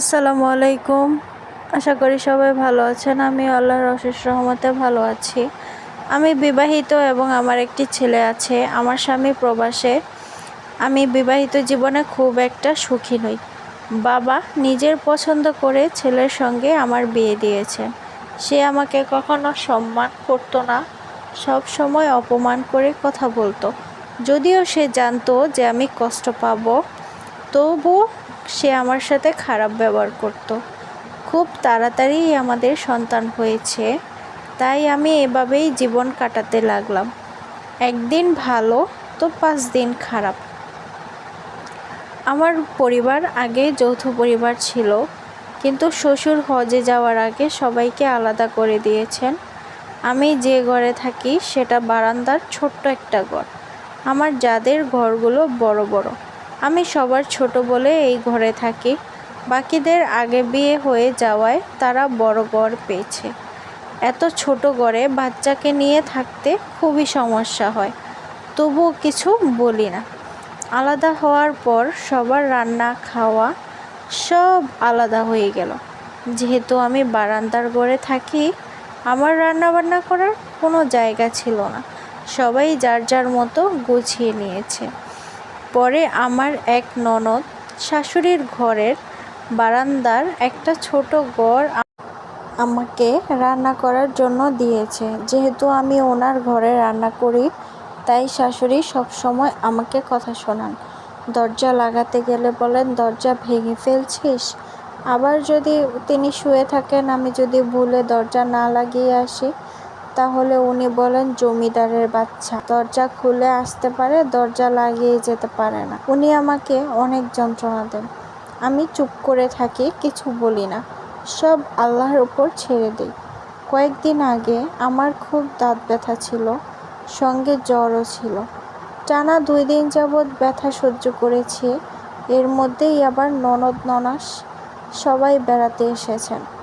আসসালামু আলাইকুম। আশা করি সবাই ভালো আছেন। আমি আল্লাহর অশেষ রহমতে ভালো আছি। আমি বিবাহিত এবং আমার একটি ছেলে আছে। আমার স্বামী প্রবাসে। আমি বিবাহিত জীবনে খুব একটা সুখী নই। বাবা নিজের পছন্দ করে ছেলের সঙ্গে আমার বিয়ে দিয়েছে। সে আমাকে কখনো সম্মান করতো না। সব সময় অপমান করে কথা বলতো। যদিও সে জানতো যে আমি কষ্ট পাবো, তবুও সে আমার সাথে খারাপ ব্যবহার করত। খুব তাড়াতাড়ি আমাদের সন্তান হয়েছে, তাই আমি এভাবেই জীবন কাটাতে লাগলাম। একদিন ভালো, তো পাঁচ দিন খারাপ। আমার পরিবার আগে যৌথ পরিবার ছিল, কিন্তু শ্বশুর হজে যাওয়ার আগে সবাইকে আলাদা করে দিয়েছেন। আমি যে ঘরে থাকি, সেটা বারান্দার ছোট্ট একটা ঘর। আমার যাদের ঘরগুলো বড় বড়। আমি সবার ছোট বলে এই ঘরে থাকি। বাকিদের আগে বিয়ে হয়ে যাওয়ায় তারা বড় ঘর পেয়েছে। এত ছোট ঘরে বাচ্চাকে নিয়ে থাকতে খুবই সমস্যা হয়। তবুও কিছু বলি না। আলাদা হওয়ার পর সবার রান্না, খাওয়া সব আলাদা হয়ে গেল। যেহেতু আমি বারান্দার ঘরে থাকি, আমার রান্না বান্না করার কোনো জায়গা ছিল না। সবাই যার যার মতো গুছিয়ে নিয়েছে। পরে আমার এক ননদ শাশুড়ির ঘরের বারান্দার একটা ছোট ঘর আমাকে রান্না করার জন্য দিয়েছে। যেহেতু আমি ওনার ঘরে রান্না করি, তাই শাশুড়ি সবসময় আমাকে কথা শোনান। দরজা লাগাতে গেলে বলেন, দরজা ভেঙে ফেলছিস? আবার যদি তিনি শুয়ে থাকেন, আমি যদি ভুলে দরজা না লাগিয়ে আসি তাহলে উনি বলেন, জমিদারের বাচ্চা। দরজা খুলে আসতে পারে, দরজা লাগিয়ে যেতে পারে না। উনি আমাকে অনেক যন্ত্রণা দেন। আমি চুপ করে থাকি, কিছু বলি না। সব আল্লাহর উপর ছেড়ে দিই। কয়েকদিন আগে আমার খুব দাঁত ব্যথা ছিল, সঙ্গে জ্বরও ছিল। টানা দুই দিন যাবৎ ব্যথা সহ্য করেছি। এর মধ্যেই আবার ননদ ননাস সবাই বেড়াতে এসেছেন।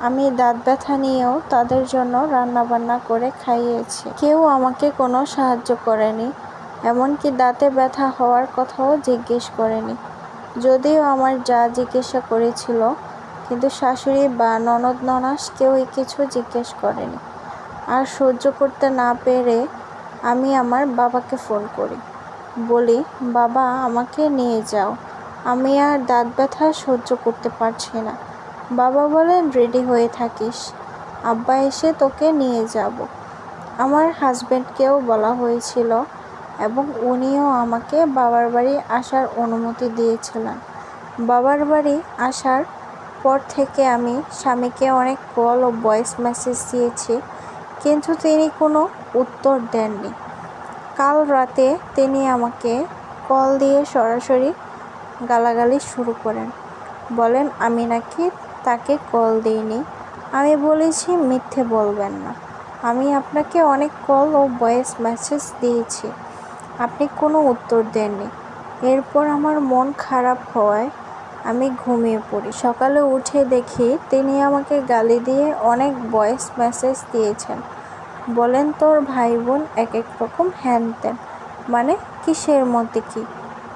আমি দাঁত ব্যথা নিয়েও তাদের জন্য রান্নাবান্না করে খাইয়েছি। কেউ আমাকে কোনো সাহায্য করেনি, এমনকি দাঁতে ব্যথা হওয়ার কথাও জিজ্ঞেস করেনি। যদিও আমার যা জিজ্ঞাসা করেছিল, কিন্তু শাশুড়ি বা ননদ ননাস কেউই কিছু জিজ্ঞেস করেনি। আর সহ্য করতে না পেরে আমি আমার বাবাকে ফোন করি। বলি, বাবা, আমাকে নিয়ে যাও। আমি আর দাঁত ব্যথা সহ্য করতে পারছি না। বাবা বলেন, রেডি হয়ে থাকিস। আব্বা এসে তোকে নিয়ে যাব। আমার হাজব্যান্ডকেও বলা হয়েছিল এবং উনিও আমাকে বাবার বাড়ি আসার অনুমতি দিয়েছিলেন। বাবার বাড়ি আসার পর থেকে আমি স্বামীকে অনেক কল ও ভয়েস মেসেজ দিয়েছি, কিন্তু তিনি কোনো উত্তর দেননি। কাল রাতে তিনি আমাকে কল দিয়ে সরাসরি গালাগালি শুরু করেন। বলেন, আমি নাকি তাকে কল দিইনি। আমি বলেছি, মিথ্যে বলবেন না। আমি আপনাকে অনেক কল ও ভয়েস মেসেজ দিয়েছি। আপনি কোনো উত্তর দেননি। এরপর আমার মন খারাপ হওয়ায় আমি ঘুমিয়ে পড়ি। সকালে উঠে দেখি তিনি আমাকে গালি দিয়ে অনেক ভয়েস মেসেজ দিয়েছেন। বলেন, তোর ভাই বোন এক এক রকম হ্যান ত্যান মানে কিসের মধ্যে কি?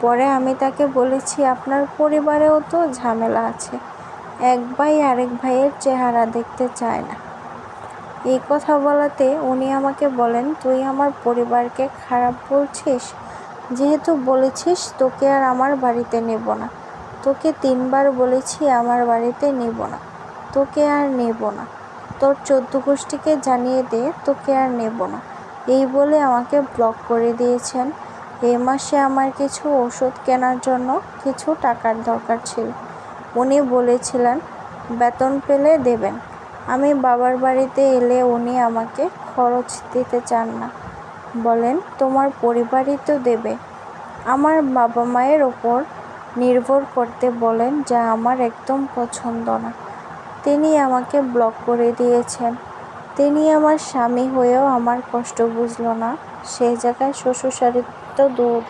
পরে আমি তাকে বলেছি, আপনার পরিবারেও তো ঝামেলা আছে। এক ভাই আরেক ভাইয়ের চেহারা দেখতে চায় না। এই কথা বলাতে উনি আমাকে বলেন, তুই আমার পরিবারকে খারাপ বলছিস? যেহেতু বলেছিস, তোকে আর আমার বাড়িতে নেব না। তোকে তিনবার বলেছি, আমার বাড়িতে নেব না। তোকে আর নেব না। তোর চোদ্দ গোষ্ঠীকে জানিয়ে দে, তোকে আর নেব না। এই বলে আমাকে ব্লক করে দিয়েছেন। এই মাসে আমার কিছু ওষুধ কেনার জন্য কিছু টাকার দরকার ছিল। উনি বলেছিলেন, বেতন পেলে দেবেন। আমি বাবার বাড়িতে এলে উনি আমাকে খরচ দিতে চান না। বলেন, তোমার পরিবারই তো দেবে। আমার বাবা মায়ের ওপর নির্ভর করতে বলেন যা আমার একদম পছন্দ না। তিনি আমাকে ব্লক করে দিয়েছেন। তিনি আমার স্বামী হয়েও আমার কষ্ট বুঝলো না। সেই জায়গায় শ্বশুরশাড়ির তো দূর।